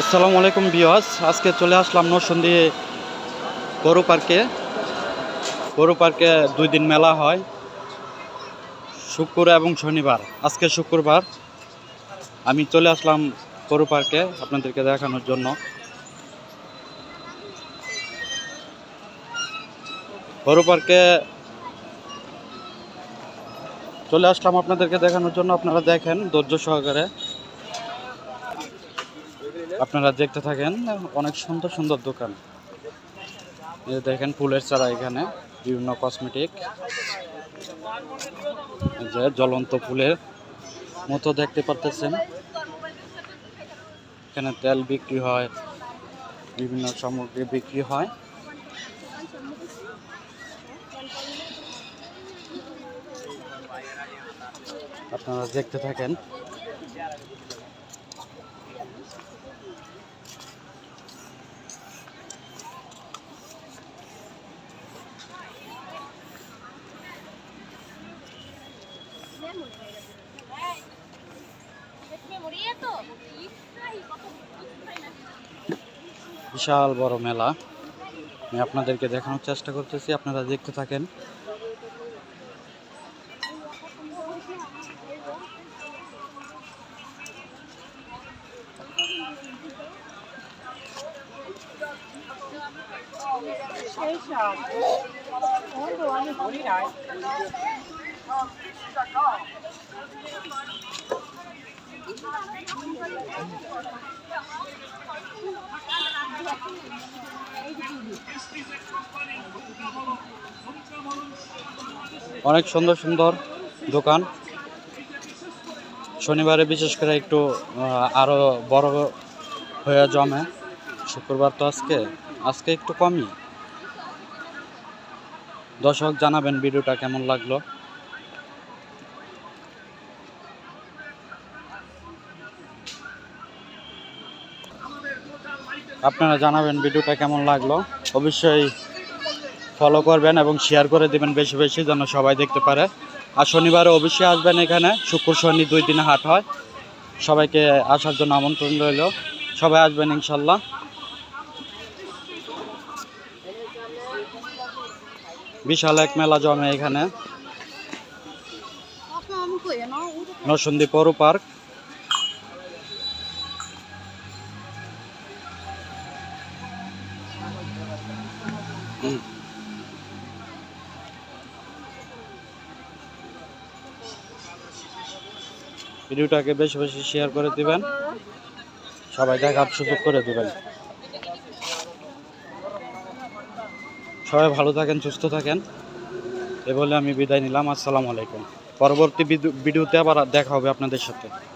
আসসালামু আলাইকুম বিয়াস আজকে চলে আসলাম নরসন্দী গরু পার্কে। গরু পার্কে দুই দিন মেলা হয়। শুক্র এবং শনিবার। আজকে শুক্রবার। আমি চলে আসলাম গরু পার্কে আপনাদেরকে দেখানোর জন্য। গরু পার্কে চলে আসলাম আপনাদেরকে দেখানোর জন্য। আপনারা দেখেন, ধৈর্য সহকারে। আপনারা দেখতে থাকেন, অনেক সুন্দর সুন্দর দোকান। দেখেন ফুলের চারা এখানে, বিভিন্ন কসমেটিক যে জ্বলন্ত ফুলের মতো দেখতে পারতেছেন। এখানে তেল বিক্রি হয়, বিভিন্ন সামগ্রী বিক্রি হয়। আপনারা দেখতে থাকেন। বিশাল বড় মেলা। আমি আপনাদেরকে দেখানোর চেষ্টা করতেছি আপনারা দেখতে থাকেন। সেই সব। আমি অনেক সুন্দর সুন্দর দোকান। শনিবারে বিশেষ করে একটু আরও বড় হয়ে জমে। শুক্রবার তো আজকে আজকে একটু কমই। দর্শক জানাবেন ভিডিওটা কেমন লাগল। আপনারা জানাবেন ভিডিওটা কেমন লাগল। অবশ্যই ফলো করবেন এবং শেয়ার করে দিবেন বেশি বেশি যেন সবাই দেখতে পারে। আর শনিবারে অবশ্যই আসবেন এখানে। শুক্র, শনি দুই দিনে হাট হয়। সবাইকে আসার জন্য আমন্ত্রণ রইল। সবাই আসবেন ইনশাল্লাহ। বিশাল এক মেলা জমে এখানে। নরসন্দী পৌর পার্ক। ভিডিওটাকে বেশি বেশি শেয়ার করে দিবেন। সবাই দেখার সুযোগ করে দিবেন। সবাই ভালো থাকেন, সুস্থ থাকেন। এ বলে আমি বিদায় নিলাম। আসসালামু আলাইকুম। পরবর্তী ভিডিও- ভিডিওতে আবার দেখা হবে আপনাদের সাথে।